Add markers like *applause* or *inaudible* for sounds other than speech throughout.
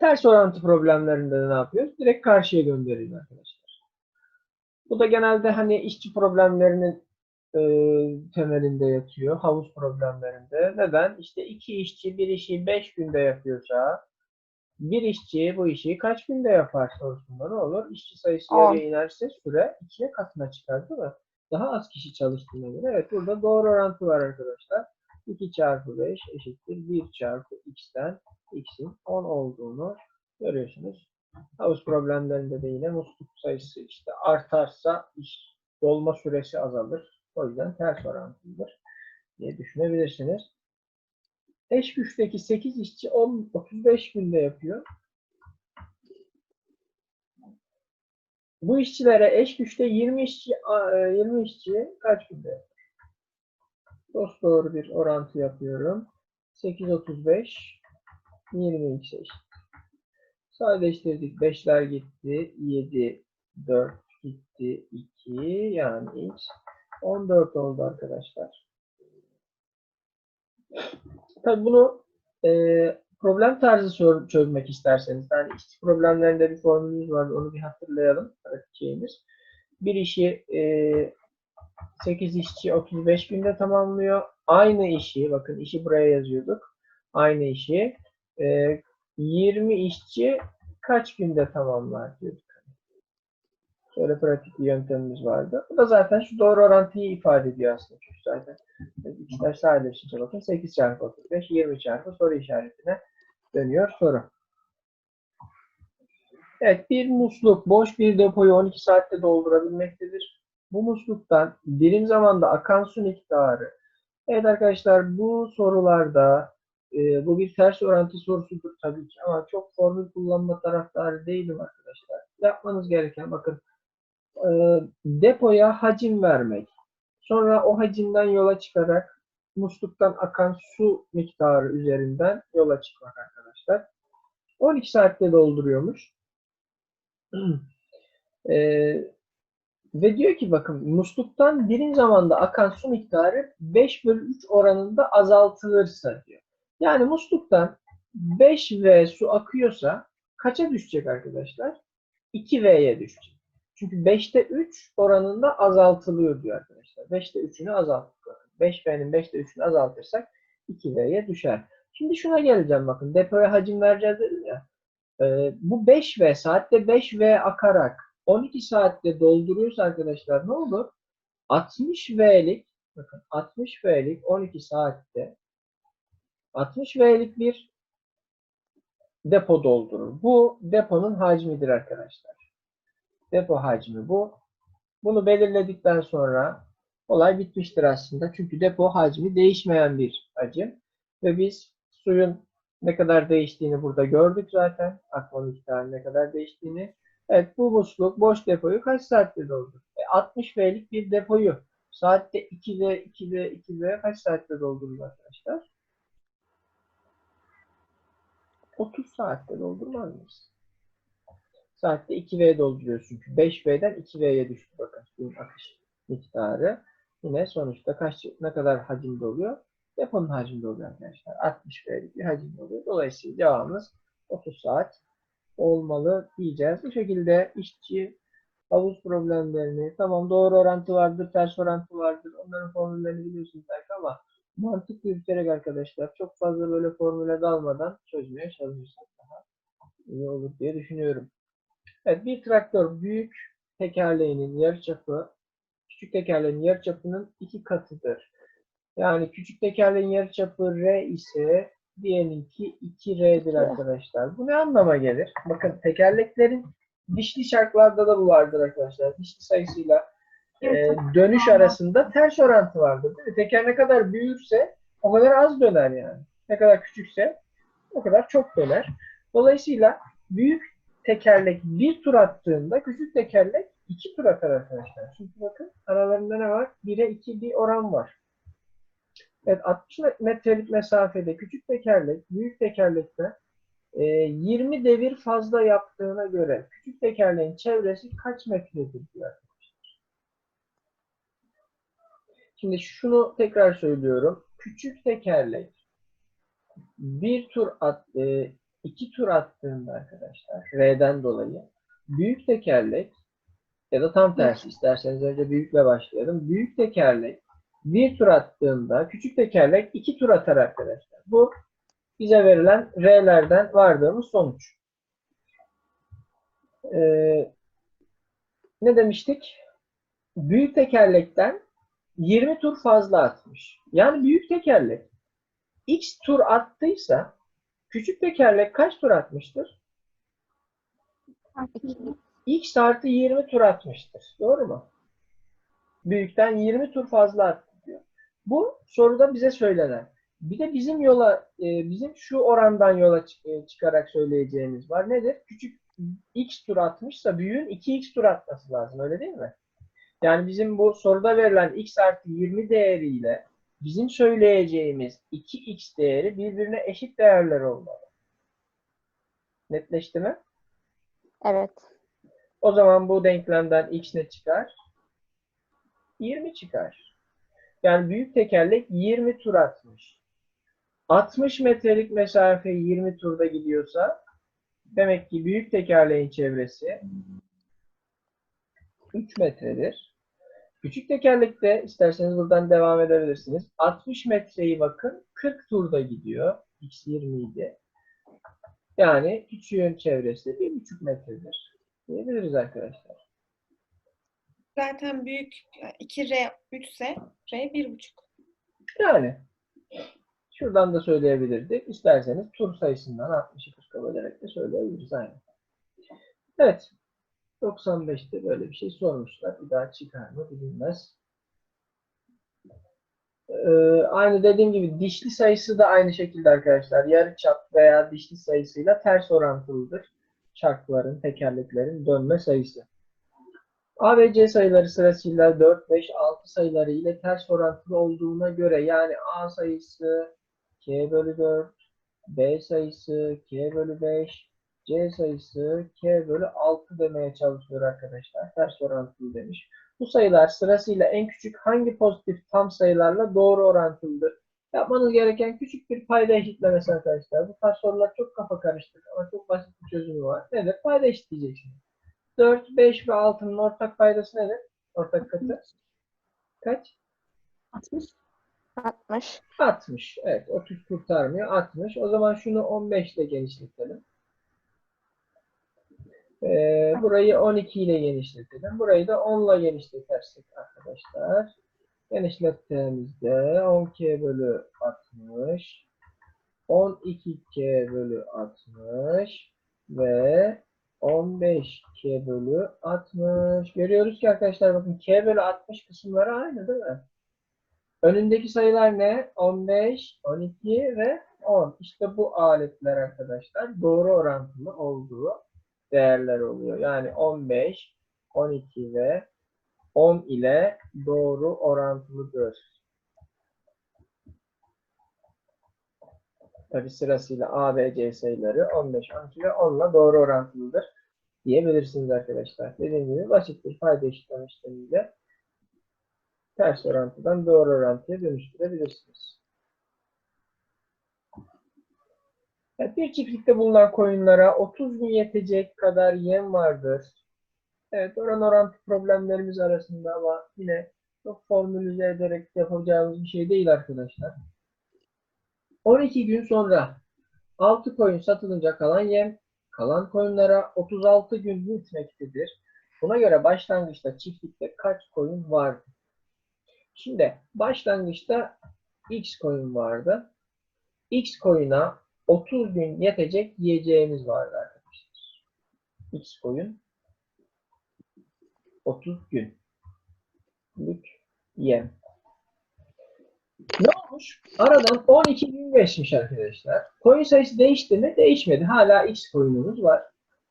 Ters orantı problemlerinde de ne yapıyoruz? Direkt karşıya gönderiyoruz arkadaşlar. Bu da genelde hani işçi problemlerinin e, temelinde yatıyor. Havuz problemlerinde. Neden? İşte iki işçi bir işi 5 günde yapıyorsa bir işçi bu işi kaç günde yapar sorusunda ne olur? İşçi sayısı yarıya inerse süre ikiye katına çıkar değil mi? Daha az kişi çalıştığına göre. Evet burada doğru orantı var arkadaşlar. 2 çarpı 5 eşittir 1 çarpı x'ten x'in 10 olduğunu görüyorsunuz. Havuz problemlerinde de yine musluk sayısı işte artarsa iş dolma süresi azalır. O yüzden ters orantılıdır diye düşünebilirsiniz. Eş güçteki 8 işçi 10, 35 günde yapıyor. Bu işçilere eş güçte 20 işçi a- e, 20 işçi kaç günde yapar? Dost doğru bir orantı yapıyorum. 8 35 20 x eşit. Sadeleştirdik. 5'ler gitti. 7 4 gitti. 2 yani x 14 oldu arkadaşlar. Tabii bunu e, problem tarzı çözmek isterseniz, yani işçi problemlerinde bir formülümüz vardı, onu bir hatırlayalım. Şeyimiz. Bir işi e, 8 işçi 35 günde tamamlıyor. Aynı işi, bakın işi buraya yazıyorduk. Aynı işi e, 20 işçi kaç günde tamamlar diyorduk. Şöyle pratik bir yöntemimiz vardı. Bu da zaten şu doğru orantıyı ifade ediyor aslında. Çünkü zaten İşler sadeleşince bakın 8 çarpı 35, 20 çarpı soru işaretine dönüyor soru. Evet bir musluk boş bir depoyu 12 saatte doldurabilmektedir. Bu musluktan birim zamanda akan su miktarı. Evet arkadaşlar bu sorularda e, bu bir ters orantı sorusudur tabii ki ama çok formül kullanma taraftarı değilim arkadaşlar. Yapmanız gereken bakın e, depoya hacim vermek. Sonra o hacimden yola çıkarak musluktan akan su miktarı üzerinden yola çıkmak arkadaşlar. 12 saatte dolduruyormuş. Ee, *clears throat* ve diyor ki bakın musluktan birim zamanda akan su miktarı 5 bölü 3 oranında azaltılırsa diyor. Yani musluktan 5V su akıyorsa kaça düşecek arkadaşlar? 2V'ye düşecek. Çünkü 5'te 3 oranında azaltılıyor diyor arkadaşlar. 5'te 3'ünü azalttık. 5V'nin 5'te 3'ünü azaltırsak 2V'ye düşer. Şimdi şuna geleceğim bakın. Depoya hacim vereceğiz dedim ya. Ee, bu 5V saatte 5V akarak 12 saatte dolduruyorsa arkadaşlar ne olur? 60V'lik bakın 60V'lik 12 saatte 60V'lik bir depo doldurur. Bu deponun hacmidir arkadaşlar. Depo hacmi bu. Bunu belirledikten sonra olay bitmiştir aslında. Çünkü depo hacmi değişmeyen bir hacim. Ve biz suyun ne kadar değiştiğini burada gördük zaten. Akma miktarı ne kadar değiştiğini. Evet bu musluk boş depoyu kaç saatte doldurur? E, 60 V'lik bir depoyu saatte 2V, 2V, 2V kaç saatte doldurur arkadaşlar? 30 saatte doldurmaz mıyız? Saatte 2V dolduruyoruz çünkü. 5V'den 2V'ye düştü bakın akış miktarı. Yine sonuçta kaç ne kadar hacimde oluyor? Deponun hacminde oluyor arkadaşlar. 60 V'lik bir hacimde oluyor. Dolayısıyla cevabımız 30 saat olmalı diyeceğiz. Bu şekilde işçi havuz problemlerini tamam doğru orantı vardır, ters orantı vardır. Onların formüllerini biliyorsunuz belki ama mantık yürüterek arkadaşlar çok fazla böyle formüle dalmadan çözmeye çalışırsak daha iyi olur diye düşünüyorum. Evet bir traktör büyük tekerleğinin yarıçapı küçük tekerleğin yarıçapının iki katıdır. Yani küçük tekerleğin yarıçapı R ise diğerininki 2R'dir arkadaşlar. Bu ne anlama gelir? Bakın tekerleklerin dişli çarklarda da bu vardır arkadaşlar. Dişli sayısıyla e, dönüş arasında ters orantı vardır. Değil mi? Teker ne kadar büyürse o kadar az döner yani. Ne kadar küçükse o kadar çok döner. Dolayısıyla büyük tekerlek bir tur attığında küçük tekerlek iki tur atar arkadaşlar. Çünkü bakın aralarında ne var? 1'e 2 bir oran var. Evet 60 metrelik mesafede küçük tekerlek büyük tekerlekte e, 20 devir fazla yaptığına göre küçük tekerleğin çevresi kaç metredir diyor arkadaşlar. Şimdi şunu tekrar söylüyorum. Küçük tekerlek bir tur at, e, iki tur attığında arkadaşlar R'den dolayı büyük tekerlek ya da tam tersi isterseniz önce büyükle başlayalım. Büyük tekerlek bir tur attığında küçük tekerlek iki tur atar arkadaşlar. Bu bize verilen R'lerden vardığımız sonuç. Ee, ne demiştik? Büyük tekerlekten 20 tur fazla atmış. Yani büyük tekerlek X tur attıysa küçük tekerlek kaç tur atmıştır? X artı 20 tur atmıştır. Doğru mu? Büyükten 20 tur fazla attı diyor. Bu soruda bize söylenen. Bir de bizim yola, e, bizim şu orandan yola e, çıkarak söyleyeceğimiz var. Nedir? Küçük X tur atmışsa büyüğün 2X tur atması lazım. Öyle değil mi? Yani bizim bu soruda verilen X artı 20 değeriyle bizim söyleyeceğimiz 2X değeri birbirine eşit değerler olmalı. Netleşti mi? Evet. O zaman bu denklemden x ne çıkar? 20 çıkar. Yani büyük tekerlek 20 tur atmış. 60 metrelik mesafe 20 turda gidiyorsa demek ki büyük tekerleğin çevresi 3 metredir. Küçük tekerlekte isterseniz buradan devam edebilirsiniz. 60 metreyi bakın 40 turda gidiyor. X 20 idi. Yani küçüğün çevresi 1,5 metredir diyebiliriz arkadaşlar. Zaten büyük 2R 3 ise R 1,5. Yani şuradan da söyleyebilirdik. İsterseniz tur sayısından 60'ı 40'a bölerek de söyleyebiliriz. Aynı. Evet. 95'te böyle bir şey sormuşlar. Bir daha çıkar mı bilinmez. Ee, aynı dediğim gibi dişli sayısı da aynı şekilde arkadaşlar. Yarıçap veya dişli sayısıyla ters orantılıdır. Çarkların, tekerleklerin dönme sayısı. A ve C sayıları sırasıyla 4, 5, 6 sayıları ile ters orantılı olduğuna göre yani A sayısı K bölü 4, B sayısı K bölü 5, C sayısı K bölü 6 demeye çalışıyor arkadaşlar. Ters orantılı demiş. Bu sayılar sırasıyla en küçük hangi pozitif tam sayılarla doğru orantılıdır? Yapmanız gereken küçük bir payda eşitlemesi arkadaşlar. Bu tarz sorular çok kafa karıştırır ama çok basit bir çözümü var. Nedir? Payda eşitleyeceksiniz. 4, 5 ve 6'nın ortak paydası nedir? Ortak katı. Kaç? 60. 60. 60. Evet. 30 kurtarmıyor. 60. O zaman şunu 15 ile genişletelim. Ee, burayı 12 ile genişletelim. Burayı da 10 ile genişletersek arkadaşlar. Genişlettiğimizde 10k bölü 60 12k bölü 60 ve 15k bölü 60. Görüyoruz ki arkadaşlar bakın k bölü 60 kısımları aynı değil mi? Önündeki sayılar ne? 15, 12 ve 10. İşte bu aletler arkadaşlar doğru orantılı olduğu değerler oluyor. Yani 15, 12 ve 10 ile doğru orantılıdır. Tabi sırasıyla A, B, C sayıları 15, 12 ve 10 ile doğru orantılıdır diyebilirsiniz arkadaşlar. Dediğim gibi basit bir payda eşitleme işlemiyle ters orantıdan doğru orantıya dönüştürebilirsiniz. Evet, bir çiftlikte bulunan koyunlara 30 gün yetecek kadar yem vardır. Evet, oran orantı problemlerimiz arasında ama yine çok formülize ederek yapacağımız bir şey değil arkadaşlar. 12 gün sonra 6 koyun satılınca kalan yem kalan koyunlara 36 gün yetmektedir. Buna göre başlangıçta çiftlikte kaç koyun vardı? Şimdi başlangıçta X koyun vardı. X koyuna 30 gün yetecek yiyeceğimiz vardı arkadaşlar. X koyun 30 günlük yem. Ne olmuş? Aradan 12 gün geçmiş arkadaşlar. Koyun sayısı değişti mi? Değişmedi. Hala X koyunumuz var.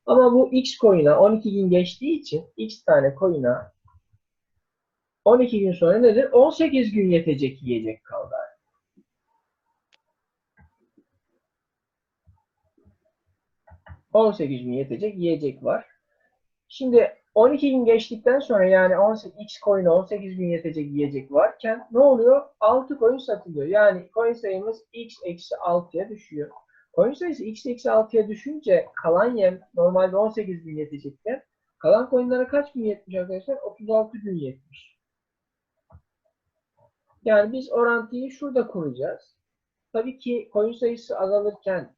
Ama bu X koyuna 12 gün geçtiği için X tane koyuna 12 gün sonra nedir? 18 gün yetecek yiyecek kaldı. 18 gün yetecek yiyecek var. Şimdi 12 gün geçtikten sonra yani 18, X coin'e 18 gün yetecek yiyecek varken ne oluyor? 6 coin satılıyor. Yani coin sayımız X eksi 6'ya düşüyor. Koyun sayısı x eksi 6'ya düşünce kalan yem normalde 18 gün yetecekti. Kalan koyunlara kaç gün yetmiş arkadaşlar? 36 gün yetmiş. Yani biz orantıyı şurada kuracağız. Tabii ki koyun sayısı azalırken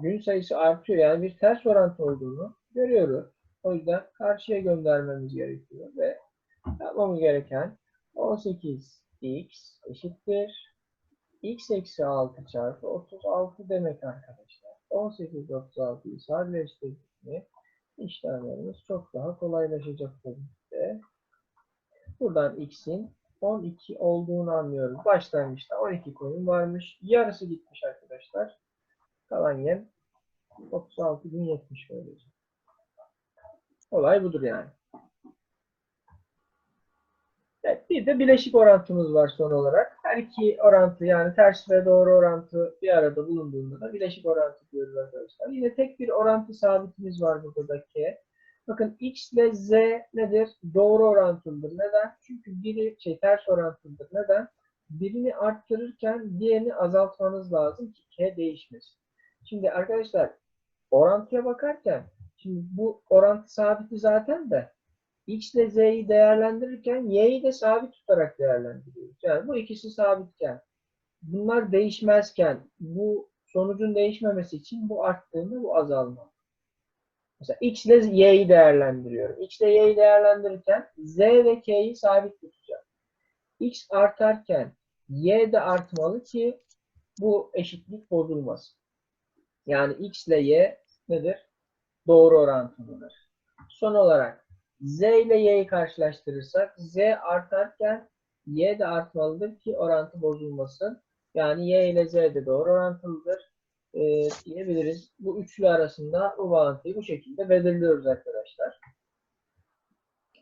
gün sayısı artıyor. Yani bir ters orantı olduğunu görüyoruz. O yüzden karşıya göndermemiz gerekiyor ve yapmamız gereken 18x eşittir. x eksi 6 çarpı 36 demek arkadaşlar. 18 36'yı sadeleştirdik mi işlemlerimiz çok daha kolaylaşacak tabii ki. Buradan x'in 12 olduğunu anlıyoruz. Başlangıçta 12 koyun varmış. Yarısı gitmiş arkadaşlar. Kalan yem 36 gün yetmiş böylece. Olay budur yani. Evet, bir de bileşik orantımız var son olarak. Her iki orantı yani ters ve doğru orantı bir arada bulunduğunda da bileşik orantı diyoruz arkadaşlar. Yine tek bir orantı sabitimiz var burada da K. Bakın x ile z nedir? Doğru orantılıdır. Neden? Çünkü biri şey ters orantılıdır. Neden? Birini arttırırken diğerini azaltmanız lazım ki k değişmesin. Şimdi arkadaşlar orantıya bakarken şimdi bu orantı sabiti zaten de x ile z'yi değerlendirirken y'yi de sabit tutarak değerlendiriyoruz. Yani bu ikisi sabitken bunlar değişmezken bu sonucun değişmemesi için bu arttığında bu azalma. Mesela x ile y'yi değerlendiriyorum. x ile y'yi değerlendirirken z ve k'yi sabit tutacağım. x artarken y de artmalı ki bu eşitlik bozulmasın. Yani x ile y nedir? Doğru orantılıdır. Son olarak z ile y'yi karşılaştırırsak z artarken y de artmalıdır ki orantı bozulmasın. Yani y ile z de doğru orantılıdır e, diyebiliriz. Bu üçlü arasında bu bağıntıyı bu şekilde belirliyoruz arkadaşlar.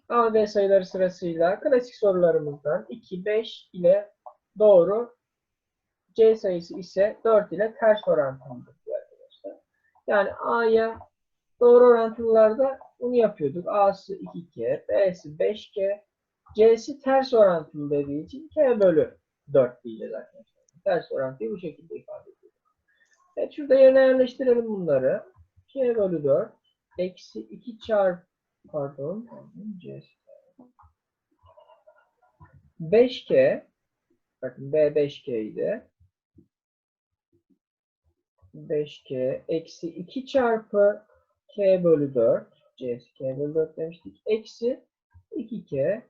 A, B sayıları sırasıyla klasik sorularımızdan 2, 5 ile doğru C sayısı ise 4 ile ters orantılıdır. Yani A'ya doğru orantılılarda bunu yapıyorduk. A'sı 2K, B'si 5K, C'si ters orantılı dediği için K bölü 4 diyeceğiz arkadaşlar. Ters orantıyı bu şekilde ifade ediyoruz. Evet şurada yerine yerleştirelim bunları. K bölü 4 eksi 2 çarpı pardon C 5K bakın B 5K idi. 5K eksi 2 çarpı K bölü 4 C K bölü 4 demiştik. Eksi 2K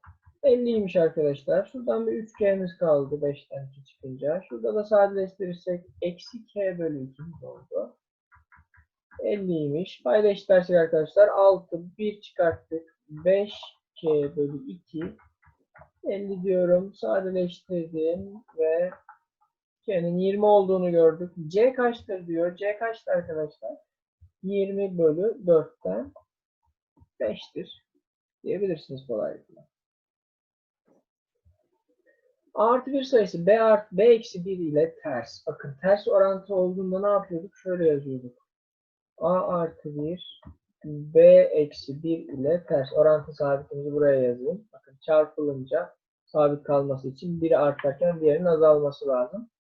50'ymiş arkadaşlar. Şuradan bir 3K'miz kaldı 5'ten 2 çıkınca. Şurada da sadeleştirirsek eksi K bölü 2 oldu. 50'ymiş. Payda eşitlersek arkadaşlar 6 1 çıkarttık. 5K bölü 2 50 diyorum. Sadeleştirdim ve K'nin 20 olduğunu gördük. C kaçtır diyor. C kaçtır arkadaşlar? 20 bölü 4'ten 5'tir diyebilirsiniz kolaylıkla. A artı 1 sayısı B artı B eksi 1 ile ters. Bakın ters orantı olduğunda ne yapıyorduk? Şöyle yazıyorduk. A artı 1 B eksi 1 ile ters. Orantı sabitimizi buraya yazayım. Bakın çarpılınca sabit kalması için biri artarken diğerinin azalması lazım.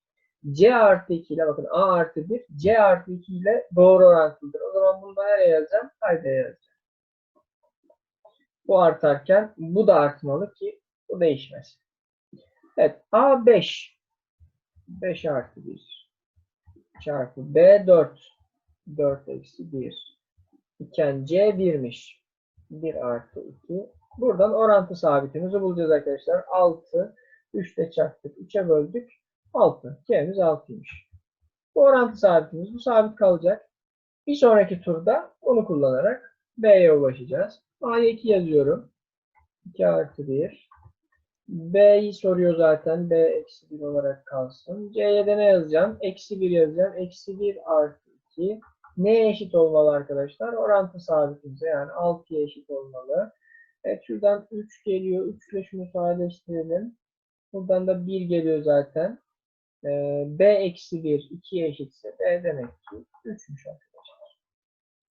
C artı 2 ile bakın A artı 1 C artı 2 ile doğru orantılıdır. O zaman bunu da nereye yazacağım? Paydaya yazacağım. Bu artarken bu da artmalı ki bu değişmez. Evet A 5 5 artı 1 çarpı B 4 4 eksi 1 iken C 1'miş. 1 artı 2 buradan orantı sabitimizi bulacağız arkadaşlar. 6 3 ile çarptık. 3'e böldük. 6. K'miz 6'ymış. Bu orantı sabitimiz. Bu sabit kalacak. Bir sonraki turda onu kullanarak B'ye ulaşacağız. A'ya 2 yazıyorum. 2 artı 1. B'yi soruyor zaten. B eksi 1 olarak kalsın. C'ye de ne yazacağım? Eksi 1 yazacağım. Eksi 1 artı 2. Neye eşit olmalı arkadaşlar? Orantı sabitimize yani 6'ya eşit olmalı. Evet şuradan 3 geliyor. 3 ile şunu sadeleştirelim. Buradan da 1 geliyor zaten. Ee, B eksi 1 2'ye eşitse B demek ki 3'müş arkadaşlar.